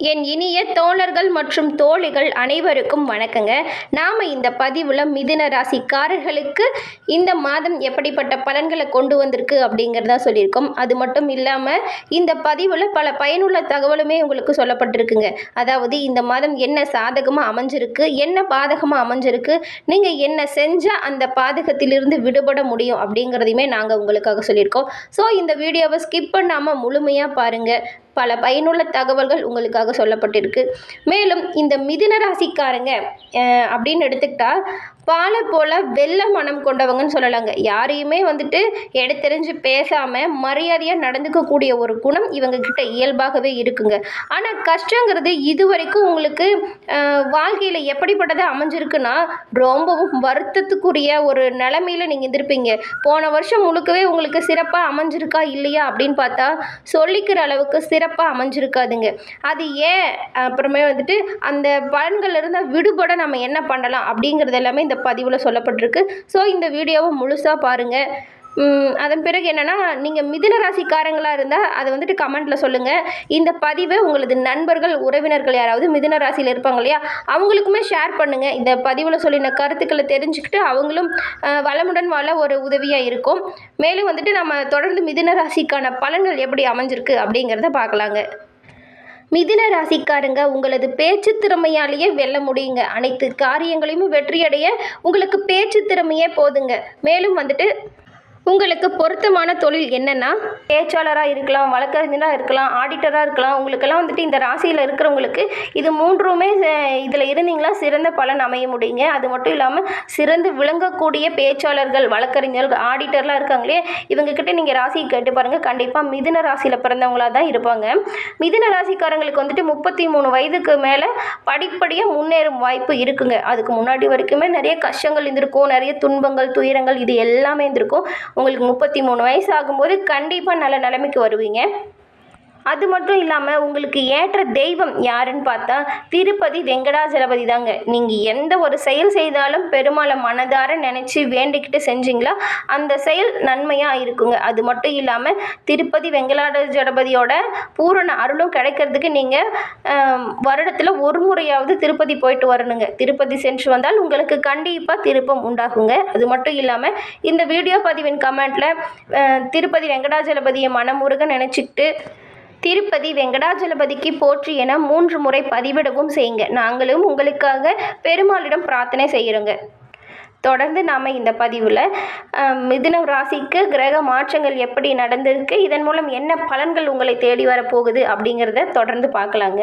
என் இனிய தோழர்கள் மற்றும் தோழிகள் அனைவருக்கும் வணக்கங்க. நாம் இந்த பதிவில் மிதுன ராசிக்காரர்களுக்கு இந்த மாதம் எப்படிப்பட்ட பலன்களை கொண்டு வந்திருக்கு அப்படிங்கிறதா சொல்லியிருக்கோம். அது மட்டும் இல்லாமல் இந்த பதிவில் பல பயனுள்ள தகவலுமே உங்களுக்கு சொல்லப்பட்டிருக்குங்க. அதாவது இந்த மாதம் என்ன சாதகமாக அமைஞ்சிருக்கு என்ன பாதகமாக அமைஞ்சிருக்கு நீங்கள் என்ன செஞ்சால் அந்த பாதகத்திலிருந்து விடுபட முடியும் அப்படிங்கிறதையுமே நாங்கள் உங்களுக்காக சொல்லியிருக்கோம். ஸோ இந்த வீடியோவை ஸ்கிப் பண்ணாமல் முழுமையாக பாருங்கள் பல பயனுள்ள தகவல்கள் உங்களுக்காக சொல்லப்பட்டிருக்கு. மேலும் இந்த மிதுன ராசிக்காரங்க அப்படின்னு எடுத்துக்கிட்டால் பாலை போல வெள்ள மனம் கொண்டவங்கன்னு சொல்லலாங்க. யாரையுமே வந்துட்டு எடுத்தெறிஞ்சு பேசாமல் மரியாதையாக நடந்துக்கக்கூடிய ஒரு குணம் இவங்கக்கிட்ட இயல்பாகவே இருக்குங்க. ஆனால் கஷ்டங்கிறது இது வரைக்கும் உங்களுக்கு வாழ்க்கையில் எப்படிப்பட்டது அமைஞ்சிருக்குன்னா ரொம்பவும் வருத்தத்துக்குரிய ஒரு நிலமையில நீங்கள் இருந்திருப்பீங்க. போன வருஷம் முழுக்கவே உங்களுக்கு சிறப்பாக அமைஞ்சிருக்கா இல்லையா அப்படின்னு பார்த்தா சொல்லிக்கிற அளவுக்கு சிறப்பாக அமைஞ்சிருக்காதுங்க. அது ஏன் அப்புறமே வந்துட்டு அந்த பலன்கள் இருந்தால் விடுபட நம்ம என்ன பண்ணலாம் அப்படிங்கிறது எல்லாமே இந்த பதிவில் சொல்லப்பட்டிருக்கு. ஸோ இந்த வீடியோவை முழுசாக பாருங்கள் அதன் பிறகு என்னென்னா நீங்கள் மிதுன ராசிக்காரங்களாக இருந்தால் அதை வந்துட்டு கமெண்ட்டில் சொல்லுங்கள் இந்த பதிவை உங்களது நண்பர்கள் உறவினர்கள் யாராவது மிதுன ராசியில் இருப்பாங்க இல்லையா அவங்களுக்குமே ஷேர் பண்ணுங்கள் இந்த பதிவில் சொல்லின கருத்துக்களை தெரிஞ்சுக்கிட்டு அவங்களும் வளமுடன் வாழ ஒரு உதவியாக இருக்கும். மேலும் வந்துட்டு நம்ம தொடர்ந்து மிதுன ராசிக்கான பலன்கள் எப்படி அமைஞ்சிருக்கு அப்படிங்கிறத பார்க்கலாங்க. மிதின ராசிக்காரங்க உங்களது பேச்சு திறமையாலேயே வெல்ல முடியுங்க. அனைத்து காரியங்களையும் வெற்றியடைய உங்களுக்கு பேச்சு திறமையே போதுங்க. மேலும் வந்துட்டு உங்களுக்கு பொருத்தமான தொழில் என்னென்னா பேச்சாளராக இருக்கலாம் வழக்கறிஞராக இருக்கலாம் ஆடிட்டராக இருக்கலாம். உங்களுக்கெல்லாம் வந்துட்டு இந்த ராசியில் இருக்கிறவங்களுக்கு இது மூன்றுமே இதில் இருந்தீங்களா சிறந்த பலன் அமைய முடியுங்க. அது மட்டும் இல்லாமல் சிறந்து விளங்கக்கூடிய பேச்சாளர்கள் வழக்கறிஞர்கள் ஆடிட்டர்லாம் இருக்காங்களே இவங்கக்கிட்ட நீங்கள் ராசியை கேட்டு பாருங்கள் கண்டிப்பாக மிதுன ராசியில் பிறந்தவங்களாக தான் இருப்பாங்க. மிதுன ராசிக்காரங்களுக்கு வந்துட்டு முப்பத்தி மூணு வயதுக்கு மேலே படிப்படியாக முன்னேறும் வாய்ப்பு இருக்குங்க. அதுக்கு முன்னாடி வரைக்குமே நிறைய கஷ்டங்கள் இருந்திருக்கும். நிறைய துன்பங்கள் துயரங்கள் இது எல்லாமே இருந்திருக்கும். உங்களுக்கு முப்பத்தி மூணு வயசு ஆகும்போது கண்டிப்பாக நல்ல நிலைமைக்கு வருவீங்க. அது மட்டும் இல்லாமல் உங்களுக்கு ஏற்ற தெய்வம் யாருன்னு பார்த்தா திருப்பதி வெங்கடாஜலபதி தாங்க. நீங்கள் எந்த ஒரு செயல் செய்தாலும் பெருமாளை மனதார நினச்சி வேண்டிக்கிட்டு செஞ்சீங்களா அந்த செயல் நன்மையாக இருக்குங்க. அது மட்டும் இல்லாமல் திருப்பதி வெங்கடாஜலபதியோட பூரண அருளும் கிடைக்கிறதுக்கு நீங்கள் வருடத்தில் ஒரு முறையாவது திருப்பதி போயிட்டு வரணுங்க. திருப்பதி சென்று வந்தால் உங்களுக்கு கண்டிப்பாக திருப்பம் உண்டாகுங்க. அது மட்டும் இல்லாமல் இந்த வீடியோ பதிவின் கமெண்ட்டில் திருப்பதி வெங்கடாஜலபதியை மனமுருக நினச்சிக்கிட்டு திருப்பதி வெங்கடாஜலபதிக்கு போற்றி என மூன்று முறை பதிவிடவும் செய்யுங்க. நாங்களும் உங்களுக்காக பெருமாளிடம் பிரார்த்தனை செய்கிறோங்க தொடர்ந்து நாம் இந்த பதிவில் மிதுன ராசிக்கு கிரக மாற்றங்கள் எப்படி நடந்திருக்கு இதன் மூலம் என்ன பலன்கள் உங்களை தேடி வரப்போகுது அப்படிங்கிறத தொடர்ந்து பார்க்கலாங்க.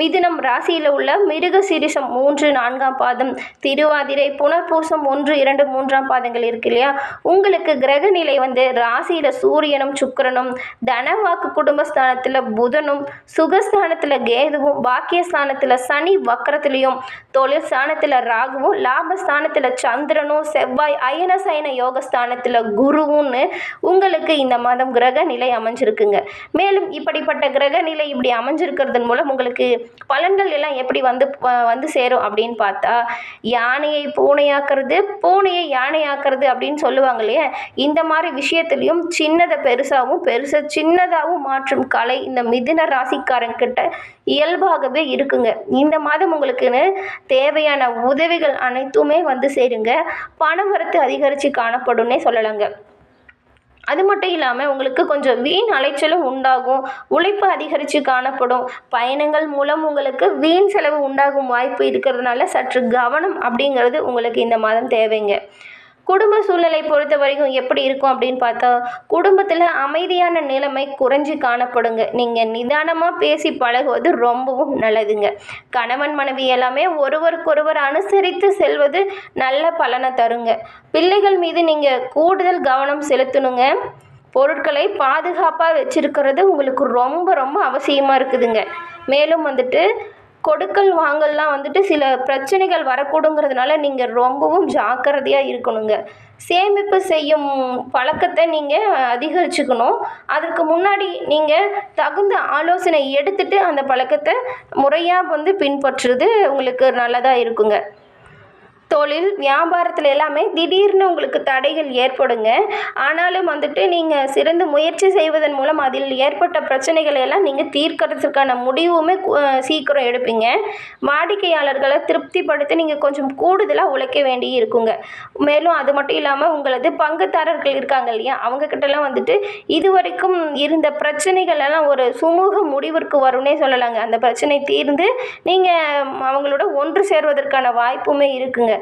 மிதுனம் ராசியில் உள்ள மிருக சிரிசம் மூன்று நான்காம் பாதம் திருவாதிரை புனர்பூசம் ஒன்று இரண்டு மூன்றாம் பாதங்கள் இருக்கு இல்லையா? உங்களுக்கு கிரக நிலை வந்து ராசியில் சூரியனும் சுக்கரனும் தனவாக்கு குடும்பஸ்தானத்தில் புதனும் சுகஸ்தானத்தில் கேதுவும் பாக்கியஸ்தானத்தில் சனி வக்கரத்துலேயும் தொழில் ஸ்தானத்தில் ராகுவும் லாபஸ்தானத்தில் சந்திரனும் செவ்வாய் அயனசயன யோகஸ்தானத்தில் குருவும்னு உங்களுக்கு இந்த மாதம் கிரக நிலை அமைஞ்சிருக்குங்க. மேலும் இப்படிப்பட்ட கிரக நிலை இப்படி அமைஞ்சிருக்கிறதன் மூலம் உங்களுக்கு பலன்கள் எல்லாம் எப்படி வந்து வந்து சேரும் அப்படின்னு பார்த்தா யானையை பூனையாக்குறது பூனையை யானையாக்குறது அப்படின்னு சொல்லுவாங்க இல்லையா? இந்த மாதிரி விஷயத்துலையும் சின்னதை பெருசாகவும் பெருசை சின்னதாகவும் மாற்றும் கலை இந்த மிதுன ராசிக்காரங்கிட்ட இயல்பாகவே இருக்குங்க. இந்த மாதம் உங்களுக்குன்னு தேவையான உதவிகள் அனைத்துமே வந்து சேருங்க. பணவரத்து அதிகரித்து காணப்படும்னே சொல்லலாங்க. அது மட்டும் இல்லாமல் உங்களுக்கு கொஞ்சம் வீண் அலைச்சலும் உண்டாகும். உழைப்பு அதிகரித்து காணப்படும். பயணங்கள் மூலம் உங்களுக்கு வீண் செலவு உண்டாகும் வாய்ப்பு இருக்கிறதுனால சற்று கவனம் அப்படிங்கிறது உங்களுக்கு இந்த மாதம் தேவைங்க. குடும்ப சூழ்நிலை பொறுத்த வரைக்கும் எப்படி இருக்கும் அப்படின்னு பார்த்தா குடும்பத்தில் அமைதியான நிலைமை குறைஞ்சி காணப்படுங்க. நீங்கள் நிதானமாக பேசி பழகுவது ரொம்பவும் நல்லதுங்க. கணவன் மனைவி எல்லாமே ஒருவருக்கொருவர் அனுசரித்து செல்வது நல்ல பலனை தருங்க. பிள்ளைகள் மீது நீங்கள் கூடுதல் கவனம் செலுத்தணுங்க. பொருட்களை பாதுகாப்பாக வச்சுருக்கிறது உங்களுக்கு ரொம்ப ரொம்ப அவசியமாக இருக்குதுங்க. மேலும் வந்துட்டு கொடுக்கல் வாங்கல்லாம் வந்துட்டு சில பிரச்சனைகள் வரக்கூடுங்கிறதுனால நீங்கள் ரொம்பவும் ஜாக்கிரதையாக இருக்கணுங்க. சேமிப்பு செய்யும் பழக்கத்தை நீங்கள் அதிகரிச்சுக்கணும். அதுக்கு முன்னாடி நீங்கள் தகுந்த ஆலோசனை எடுத்துகிட்டு அந்த பழக்கத்தை முறையாக வந்து பின்பற்றுறது உங்களுக்கு நல்லதாக இருக்குங்க. தொழில் வியாபாரத்தில் எல்லாமே திடீர்னு உங்களுக்கு தடைகள் ஏற்படுங்க. ஆனாலும் வந்துட்டு நீங்கள் சிறந்து முயற்சி செய்வதன் மூலம் அதில் ஏற்பட்ட பிரச்சனைகளை எல்லாம் நீங்கள் தீர்க்கறதுக்கான முடிவுமே சீக்கிரம் எடுப்பீங்க. வாடிக்கையாளர்களை திருப்திப்படுத்தி நீங்கள் கொஞ்சம் கூடுதலாக உழைக்க வேண்டி இருக்குங்க. மேலும் அது மட்டும் இல்லாமல் உங்களது பங்குதாரர்கள் இருக்காங்க இல்லையா அவங்கக்கிட்டலாம் வந்துட்டு இது வரைக்கும் இருந்த பிரச்சனைகள் எல்லாம் ஒரு சுமூக முடிவிற்கு வரும்னே சொல்லலாங்க. அந்த பிரச்சனை தீர்ந்து நீங்கள் அவங்களோட ஒன்று சேர்வதற்கான வாய்ப்புமே இருக்குங்க.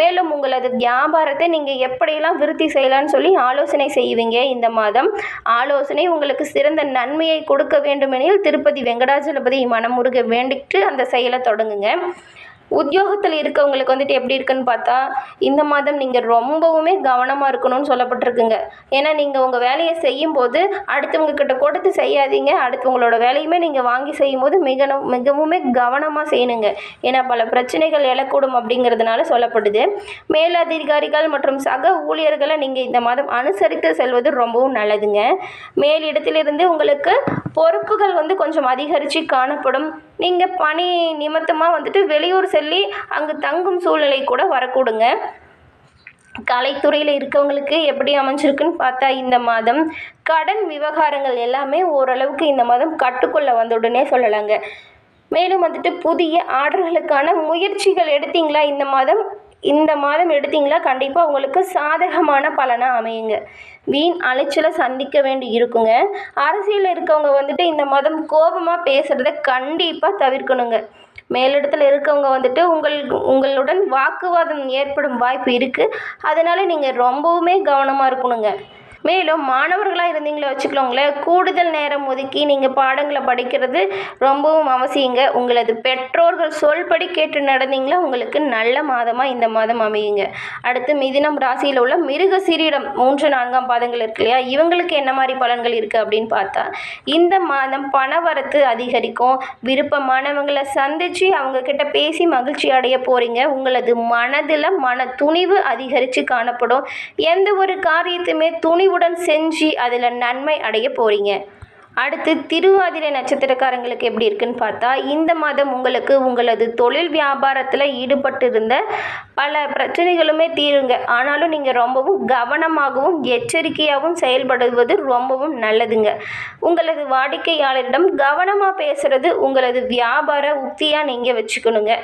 மேலும் உங்களது வியாபாரத்தை நீங்கள் எப்படியெல்லாம் விருத்தி செய்யலாம்னு சொல்லி ஆலோசனை செய்வீங்க இந்த மாதம். ஆலோசனை உங்களுக்கு சிறந்த நன்மையை கொடுக்க வேண்டுமெனில் திருப்பதி வெங்கடாஜலபதி மனமுருக வேண்டிட்டு அந்த செயலை தொடங்குங்க. உத்தியோகத்தில் இருக்கவங்களுக்கு வந்துட்டு எப்படி இருக்குன்னு பார்த்தா இந்த மாதம் நீங்கள் ரொம்பவுமே கவனமாக இருக்கணும்னு சொல்லப்பட்டிருக்குங்க. ஏன்னா நீங்கள் உங்கள் வேலையை செய்யும்போது அடுத்தவங்க கிட்ட கொடுத்து செய்யாதீங்க. அடுத்தவங்களோட வேலையுமே நீங்கள் வாங்கி செய்யும்போது மிக மிகவுமே கவனமாக செய்யணுங்க. ஏன்னா பல பிரச்சனைகள் எழக்கூடும் அப்படிங்கிறதுனால சொல்லப்படுது. மேலதிகாரிகள் மற்றும் சக ஊழியர்களை நீங்கள் இந்த மாதம் அனுசரித்து செல்வது ரொம்பவும் நல்லதுங்க. மேலிடத்திலிருந்து உங்களுக்கு பொறுப்புகள் வந்து கொஞ்சம் அதிகரித்து காணப்படும். நீங்கள் பணி நிமித்தமாக வந்துட்டு வெளியூர் செல்லி அங்கு தங்கும் சூழ்நிலை கூட வரக்கூடுங்க. கலைத்துறையில் இருக்கவங்களுக்கு எப்படி அமைஞ்சிருக்குன்னு பார்த்தா இந்த மாதம் கடன் விவகாரங்கள் எல்லாமே ஓரளவுக்கு இந்த மாதம் கட்டுக்குள்ளே வந்தவுடனே சொல்லலாங்க. மேலும் வந்துட்டு புதிய ஆர்டர்களுக்கான முயற்சிகள் எடுத்தீங்களா இந்த மாதம்? இந்த மாதம் எடுத்தீங்களா? கண்டிப்பாக உங்களுக்கு சாதகமான பலனாக அமையுங்க. வீண் அலைச்சலை சந்திக்க வேண்டி இருக்குங்க. அரசியலில் இருக்கவங்க வந்துட்டு இந்த மாதம் கோபமாக பேசுகிறத கண்டிப்பாக தவிர்க்கணுங்க. மேலிடத்தில் இருக்கவங்க வந்துட்டு உங்கள் உங்களுடன் வாக்குவாதம் ஏற்படும் வாய்ப்பு இருக்குது அதனால் நீங்கள் ரொம்பவுமே கவனமாக இருக்கணுங்க. மேலும் மாணவர்களாக இருந்தீங்களே வச்சுக்கோங்களேன் கூடுதல் நேரம் ஒதுக்கி நீங்கள் பாடங்களை படிக்கிறது ரொம்பவும் அவசியங்க. உங்களது பெற்றோர்கள் சொல்படி கேட்டு நடந்தீங்களா உங்களுக்கு நல்ல மாதமாக இந்த மாதம் அமையுங்க. அடுத்து மிதினம் ராசியில் உள்ள மிருக சீரிடம் மூன்று நான்காம் பாதங்கள் இருக்கு இல்லையா? இவங்களுக்கு என்ன மாதிரி பலன்கள் இருக்குது அப்படின்னு பார்த்தா இந்த மாதம் பணவரத்து அதிகரிக்கும். விருப்பமானவங்களை சந்தித்து அவங்கக்கிட்ட பேசி மகிழ்ச்சி அடைய போகிறீங்க உங்களது மனதில் மன துணிவு அதிகரித்து காணப்படும். எந்த ஒரு காரியத்தையுமே துணிவுடன் செஞ்சு அதில் நன்மை அடைய போகிறீங்க அடுத்து திருவாதிரை நட்சத்திரக்காரங்களுக்கு எப்படி இருக்குன்னு பார்த்தா இந்த மாதம் உங்களுக்கு உங்களது தொழில் வியாபாரத்தில் ஈடுபட்டிருந்த பல பிரச்சனைகளுமே தீருங்க. ஆனாலும் நீங்கள் ரொம்பவும் கவனமாகவும் எச்சரிக்கையாகவும் செயல்படுவது ரொம்பவும் நல்லதுங்க. உங்களது வாடிக்கையாளரிடம் கவனமாக பேசுகிறது உங்களது வியாபார உக்தியாக நீங்கள் வச்சுக்கணுங்க.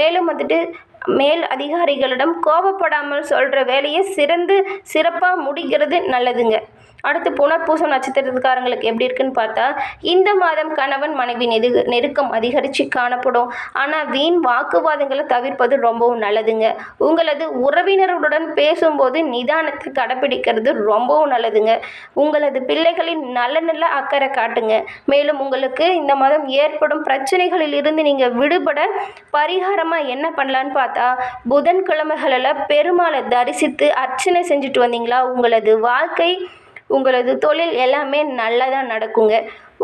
மேலும் வந்துட்டு மேல் அதிகாரிகளிடம் கோபப்படாமல் சொல்கிற வேலையை சிறந்து சிறப்பாக முடிக்கிறது நல்லதுங்க. அடுத்து புனர்பூசம் நட்சத்திரத்துக்காரங்களுக்கு எப்படி இருக்குன்னு பார்த்தா இந்த மாதம் கணவன் மனைவி நெரு நெருக்கம் அதிகரித்து காணப்படும். ஆனால் வீண் வாக்குவாதங்களை தவிர்ப்பது ரொம்பவும் நல்லதுங்க. உங்களது உறவினர்களுடன் பேசும்போது நிதானத்தை கடைப்பிடிக்கிறது ரொம்பவும் நல்லதுங்க. உங்களது பிள்ளைகளின் நல்ல நல்ல அக்கறை காட்டுங்க. மேலும் உங்களுக்கு இந்த மாதம் ஏற்படும் பிரச்சனைகளில் இருந்து நீங்கள் விடுபட பரிகாரமாக என்ன பண்ணலான்னு பார்த்தா புதன்கிழமைகளில் பெருமாளை தரிசித்து அர்ச்சனை செஞ்சுட்டு வந்தீங்களா? உங்களது வாழ்க்கை உங்களது தொழில் எல்லாமே நல்லதாக நடக்குங்க.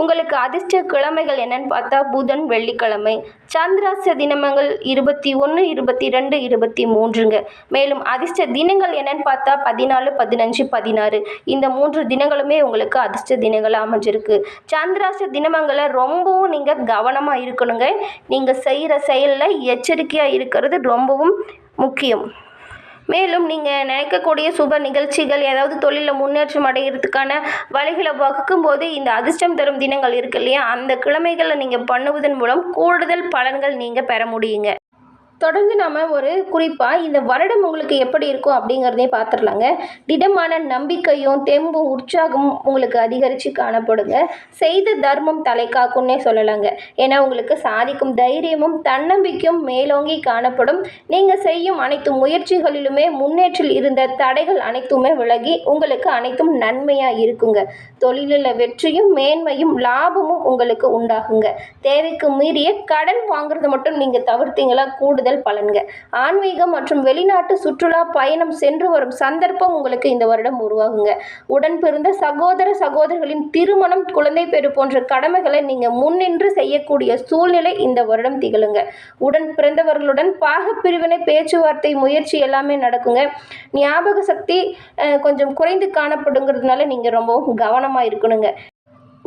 உங்களுக்கு அதிர்ஷ்ட கிழமைகள் என்னன்னு பார்த்தா புதன் வெள்ளிக்கிழமை. சந்திராச தினமங்கள் இருபத்தி ஒன்று இருபத்தி ரெண்டு இருபத்தி மூன்றுங்க. மேலும் அதிர்ஷ்ட தினங்கள் என்னன்னு பார்த்தா பதினாலு பதினஞ்சு பதினாறு. இந்த மூன்று தினங்களுமே உங்களுக்கு அதிர்ஷ்ட தினங்களாக அமைஞ்சிருக்கு. சந்திராச தினமங்களை ரொம்பவும் நீங்கள் கவனமாக இருக்கணுங்க. நீங்கள் செய்கிற செயலில் எச்சரிக்கையாக இருக்கிறது ரொம்பவும் முக்கியம். மேலும் நீங்கள் நினைக்கக்கூடிய சுப நிகழ்ச்சிகள் ஏதாவது தொழிலில் முன்னேற்றம் அடைகிறதுக்கான வழிகளை வகுக்கும் போது இந்த அதிர்ஷ்டம் தரும் தினங்கள் இருக்கு இல்லையா? அந்த கிழமைகளை நீங்கள் பண்ணுவதன் மூலம் கூடுதல் பலன்கள் நீங்கள் பெற முடியுங்க. தொடர்ந்து நாம் ஒரு குறிப்பாக இந்த வருடம் உங்களுக்கு எப்படி இருக்கும் அப்படிங்கிறதையும் பார்த்துடலாங்க. திடமான நம்பிக்கையும் தெம்பும் உற்சாகமும் உங்களுக்கு அதிகரித்து காணப்படுங்க. செய்த தர்மம் தலை காக்கும்னே சொல்லலாங்க. ஏன்னா உங்களுக்கு சாதிக்கும் தைரியமும் தன்னம்பிக்கையும் மேலோங்கி காணப்படும். நீங்கள் செய்யும் அனைத்து முயற்சிகளிலுமே முன்னேற்றில் இருந்த தடைகள் அனைத்துமே விலகி உங்களுக்கு அனைத்தும் நன்மையாக இருக்குங்க. தொழிலில் வெற்றியும் மேன்மையும் லாபமும் உங்களுக்கு உண்டாகுங்க. தேவைக்கு மீறிய கடன் வாங்குறது மட்டும் நீங்கள் தவிர்த்தீங்களா கூடுதல் பலன்க ஆன்மீகம் மற்றும் வெளிநாட்டு சுற்றுலா பயணம் சென்று வரும் சந்தர்ப்பம் உங்களுக்கு இந்த வருடம் உருவாகுங்க. உடன் பிறந்த சகோதர சகோதரர்களின் திருமணம் குழந்தை பெறு போன்ற கடமைகளை நீங்கள் முன்னின்று செய்யக்கூடிய சூழ்நிலை இந்த வருடம் திகழுங்க. உடன் பிறந்தவர்களுடன் பாக பிரிவினை பேச்சுவார்த்தை முயற்சி எல்லாமே நடக்குங்க. ஞாபக சக்தி கொஞ்சம் குறைந்து காணப்படுங்கிறதுனால நீங்கள் ரொம்பவும் கவனமாக இருக்கணுங்க.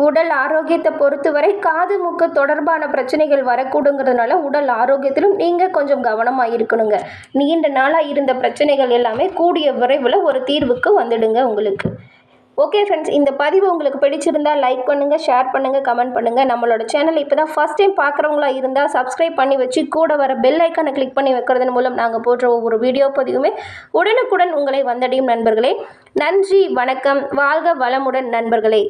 உடல் ஆரோக்கியத்தை பொறுத்தவரை காது மூக்கு தொடர்பான பிரச்சனைகள் வரக்கூடுங்கிறதுனால உடல் ஆரோக்கியத்திலும் நீங்கள் கொஞ்சம் கவனமாக இருக்கணுங்க. நீண்ட நாளாக இருந்த பிரச்சனைகள் எல்லாமே கூடிய விரைவில் ஒரு தீர்வுக்கு வந்துடுங்க உங்களுக்கு. ஓகே ஃப்ரெண்ட்ஸ் இந்த பதிவு உங்களுக்கு பிடிச்சிருந்தா லைக் பண்ணுங்கள் ஷேர் பண்ணுங்கள் கமெண்ட் பண்ணுங்கள் நம்மளோட சேனல் இப்போ தான் ஃபஸ்ட் டைம் பார்க்குறவங்களா இருந்தால் சப்ஸ்கிரைப் பண்ணி வச்சு கூட வர பெல் ஐக்கானை கிளிக் பண்ணி வைக்கிறதன் மூலம் நாங்கள் போடுற ஒவ்வொரு வீடியோ பதிவுமே உடனுக்குடன் உங்களை வந்தடையும் நண்பர்களே. நன்றி வணக்கம் வாழ்க வளமுடன் நண்பர்களே.